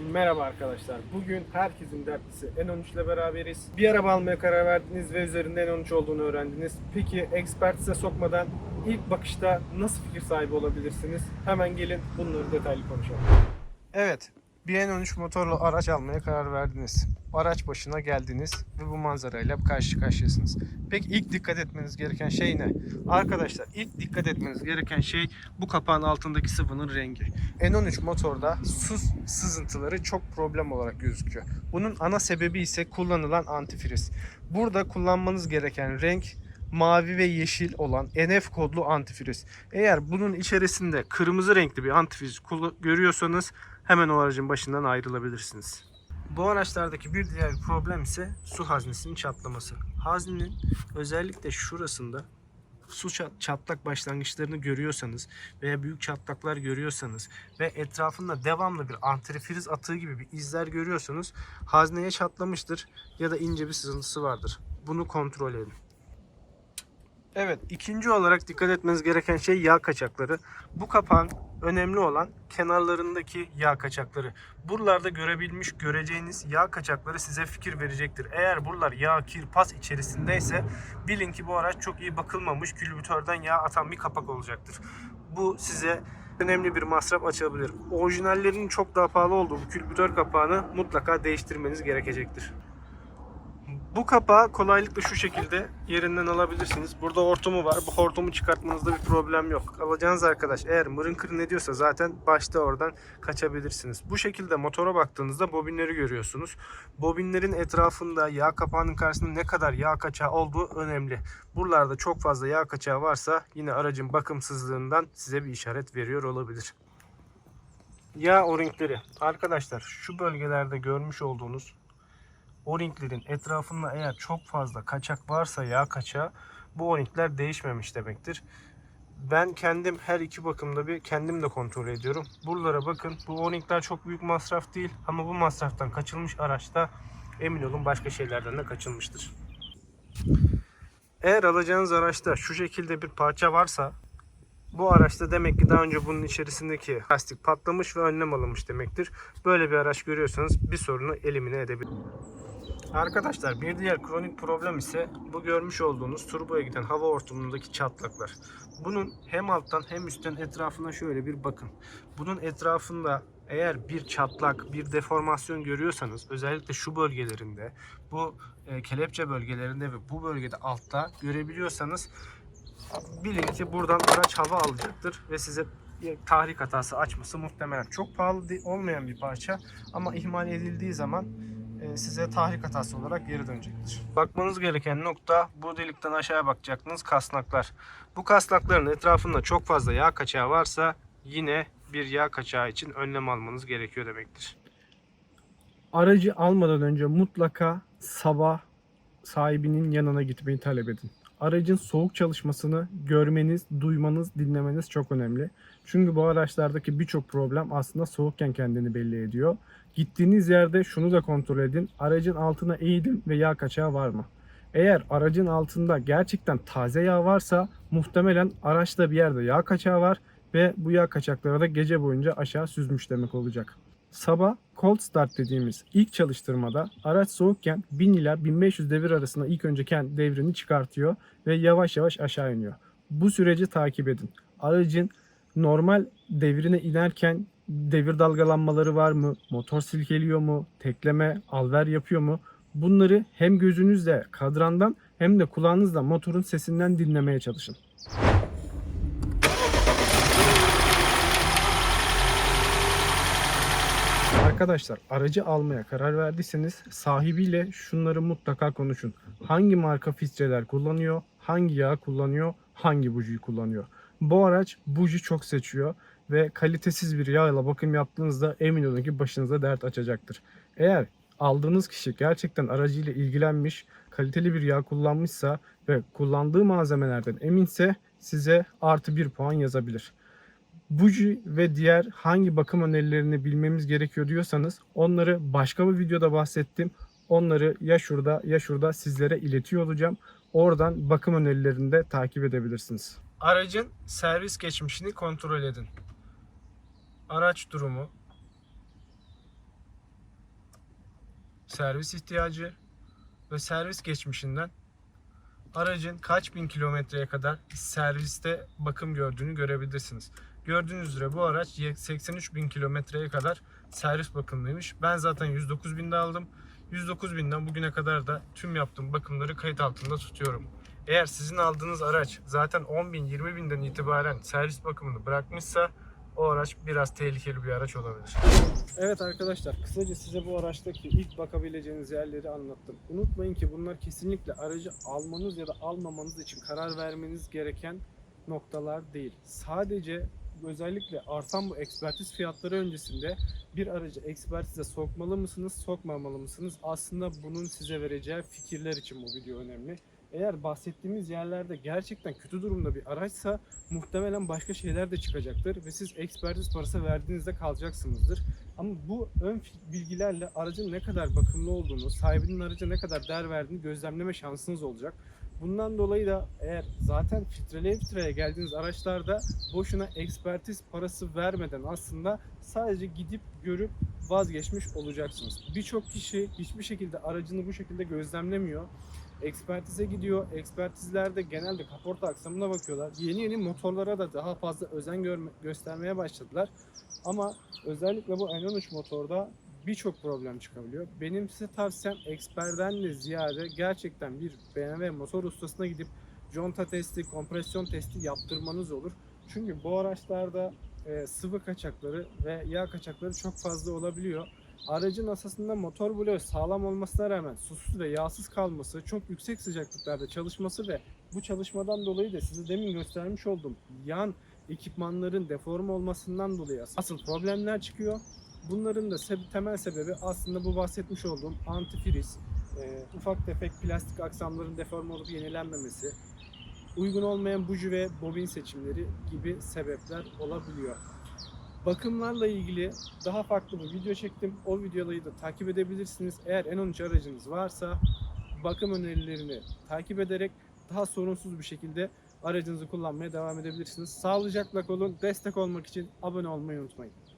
Merhaba arkadaşlar. Bugün herkesin dertlisi N13 ile beraberiz. Bir araba almaya karar verdiniz ve üzerinde N13 olduğunu öğrendiniz. Peki expert size sokmadan ilk bakışta nasıl fikir sahibi olabilirsiniz? Hemen gelin bunları detaylı konuşalım. Evet, bir N13 motorlu araç almaya karar verdiniz. Araç başına geldiniz ve bu manzarayla karşı karşıyasınız. Peki ilk dikkat etmeniz gereken şey ne? Arkadaşlar ilk dikkat etmeniz gereken şey bu kapağın altındaki sıvının rengi. N13 motorda su sızıntıları çok problem olarak gözüküyor. Bunun ana sebebi ise kullanılan antifriz. Burada kullanmanız gereken renk mavi ve yeşil olan NF kodlu antifriz. Eğer bunun içerisinde kırmızı renkli bir antifriz görüyorsanız hemen o aracın başından ayrılabilirsiniz. Bu araçlardaki bir diğer problem ise su haznesinin çatlaması. Haznenin özellikle şurasında su çat- çatlak başlangıçlarını görüyorsanız veya büyük çatlaklar görüyorsanız ve etrafında devamlı bir antifriz atığı gibi bir izler görüyorsanız hazneye çatlamıştır ya da ince bir sızıntısı vardır. Bunu kontrol edin. Evet, ikinci olarak dikkat etmeniz gereken şey yağ kaçakları. Bu kapağın önemli olan kenarlarındaki yağ kaçakları. Buralarda görebilmiş göreceğiniz yağ kaçakları size fikir verecektir. Eğer buralar yağ, kir, pas içerisindeyse bilin ki bu araç çok iyi bakılmamış külbütörden yağ atan bir kapak olacaktır. Bu size önemli bir masraf açabilir. Orijinallerinin çok daha pahalı olduğu bu külbütör kapağını mutlaka değiştirmeniz gerekecektir. Bu kapağı kolaylıkla şu şekilde yerinden alabilirsiniz. Burada hortumu var. Bu hortumu çıkartmanızda bir problem yok. Alacağınız arkadaş eğer mırın kırın ediyorsa zaten başta oradan kaçabilirsiniz. Bu şekilde motora baktığınızda bobinleri görüyorsunuz. Bobinlerin etrafında yağ kapağının karşısında ne kadar yağ kaçağı olduğu önemli. Buralarda çok fazla yağ kaçağı varsa yine aracın bakımsızlığından size bir işaret veriyor olabilir. Yağ o-ringleri. Arkadaşlar şu bölgelerde görmüş olduğunuz o-ringlerin etrafında eğer çok fazla kaçak varsa yağ kaçağı bu o-ringler değişmemiş demektir. Ben kendim her iki bakımda bir kendim de kontrol ediyorum. Buralara bakın. Bu o-ringler çok büyük masraf değil ama bu masraftan kaçılmış araçta emin olun başka şeylerden de kaçılmıştır. Eğer alacağınız araçta şu şekilde bir parça varsa bu araçta demek ki daha önce bunun içerisindeki lastik patlamış ve önlem alınmış demektir. Böyle bir araç görüyorsanız bir sorunu elimine edebilir. Arkadaşlar bir diğer kronik problem ise bu görmüş olduğunuz turboya giden hava hortumundaki çatlaklar. Bunun hem alttan hem üstten etrafına şöyle bir bakın. Bunun etrafında eğer bir çatlak, bir deformasyon görüyorsanız özellikle şu bölgelerinde, bu e, kelepçe bölgelerinde ve bu bölgede altta görebiliyorsanız bilin ki buradan araç hava alacaktır ve size tahrik hatası açması muhtemelen çok pahalı olmayan bir parça ama ihmal edildiği zaman e, size tahrik hatası olarak geri dönecektir. Bakmanız gereken nokta bu delikten aşağıya bakacaktınız kasnaklar. Bu kasnakların etrafında çok fazla yağ kaçağı varsa yine bir yağ kaçağı için önlem almanız gerekiyor demektir. Aracı almadan önce mutlaka sabah sahibinin yanına gitmeyi talep edin. Aracın soğuk çalışmasını görmeniz, duymanız, dinlemeniz çok önemli. Çünkü bu araçlardaki birçok problem aslında soğukken kendini belli ediyor. Gittiğiniz yerde şunu da kontrol edin. Aracın altına eğilin ve yağ kaçağı var mı? Eğer aracın altında gerçekten taze yağ varsa muhtemelen araçta bir yerde yağ kaçağı var ve bu yağ kaçakları da gece boyunca aşağı süzmüş demek olacak. Sabah cold start dediğimiz ilk çalıştırmada araç soğukken 1000 ila 1500 devir arasında ilk önce kendi devrini çıkartıyor ve yavaş yavaş aşağı iniyor. Bu süreci takip edin. Aracın normal devrine inerken devir dalgalanmaları var mı? Motor silkeliyor mu? Tekleme, alver yapıyor mu? Bunları hem gözünüzle kadrandan hem de kulağınızla motorun sesinden dinlemeye çalışın. Arkadaşlar aracı almaya karar verdiyseniz sahibiyle şunları mutlaka konuşun. Hangi marka filtreler kullanıyor, hangi yağ kullanıyor, hangi bujiyi kullanıyor. Bu araç buji çok seçiyor ve kalitesiz bir yağla bakım yaptığınızda emin olun ki başınıza dert açacaktır. Eğer aldığınız kişi gerçekten aracıyla ilgilenmiş, kaliteli bir yağ kullanmışsa ve kullandığı malzemelerden eminse size artı bir puan yazabilir. Buji ve diğer hangi bakım önerilerini bilmemiz gerekiyor diyorsanız onları başka bir videoda bahsettim. Onları ya şurada ya şurada sizlere iletiyor olacağım. Oradan bakım önerilerini de takip edebilirsiniz. Aracın servis geçmişini kontrol edin. Araç durumu, servis ihtiyacı ve servis geçmişinden aracın kaç bin kilometreye kadar serviste bakım gördüğünü görebilirsiniz. Gördüğünüz üzere bu araç 83 bin kilometreye kadar servis bakımlıymış. Ben zaten 109 binde aldım. 109 binden bugüne kadar da tüm yaptığım bakımları kayıt altında tutuyorum. Eğer sizin aldığınız araç zaten 10 bin 20 binden itibaren servis bakımını bırakmışsa o araç biraz tehlikeli bir araç olabilir. Evet arkadaşlar kısaca size bu araçtaki ilk bakabileceğiniz yerleri anlattım. Unutmayın ki bunlar kesinlikle aracı almanız ya da almamanız için karar vermeniz gereken noktalar değil. Sadece özellikle artan bu ekspertiz fiyatları öncesinde bir aracı ekspertize sokmalı mısınız, sokmamalı mısınız? Aslında bunun size vereceği fikirler için bu video önemli. Eğer bahsettiğimiz yerlerde gerçekten kötü durumda bir araçsa muhtemelen başka şeyler de çıkacaktır ve siz ekspertiz parası verdiğinizde kalacaksınızdır. Ama bu ön bilgilerle aracın ne kadar bakımlı olduğunu, sahibinin araca ne kadar değer verdiğini gözlemleme şansınız olacak. Bundan dolayı da eğer zaten filtreleye filtreye geldiğiniz araçlarda boşuna ekspertiz parası vermeden aslında sadece gidip görüp vazgeçmiş olacaksınız. Birçok kişi hiçbir şekilde aracını bu şekilde gözlemlemiyor. Ekspertize gidiyor. Ekspertizlerde genelde kaporta aksamına bakıyorlar. Yeni yeni motorlara da daha fazla özen görme- göstermeye başladılar. Ama özellikle bu N13 motorda birçok problem çıkabiliyor. Benim size tavsiyem eksperden de ziyade gerçekten bir BMW motor ustasına gidip conta testi, kompresyon testi yaptırmanız olur. Çünkü bu araçlarda e, sıvı kaçakları ve yağ kaçakları çok fazla olabiliyor. Aracın asasında motor bloğu sağlam olmasına rağmen susuz ve yağsız kalması, çok yüksek sıcaklıklarda çalışması ve bu çalışmadan dolayı da size demin göstermiş olduğum yan ekipmanların deforme olmasından dolayı asıl problemler çıkıyor. Bunların da sebe- temel sebebi aslında bu bahsetmiş olduğum antifriz, e, ufak tefek plastik aksamların deforme olup yenilenmemesi, uygun olmayan buji ve bobin seçimleri gibi sebepler olabiliyor. Bakımlarla ilgili daha farklı bir video çektim. O videoları da takip edebilirsiniz. Eğer N13 aracınız varsa bakım önerilerini takip ederek daha sorunsuz bir şekilde aracınızı kullanmaya devam edebilirsiniz. Sağlıcakla kalın. Destek olmak için abone olmayı unutmayın.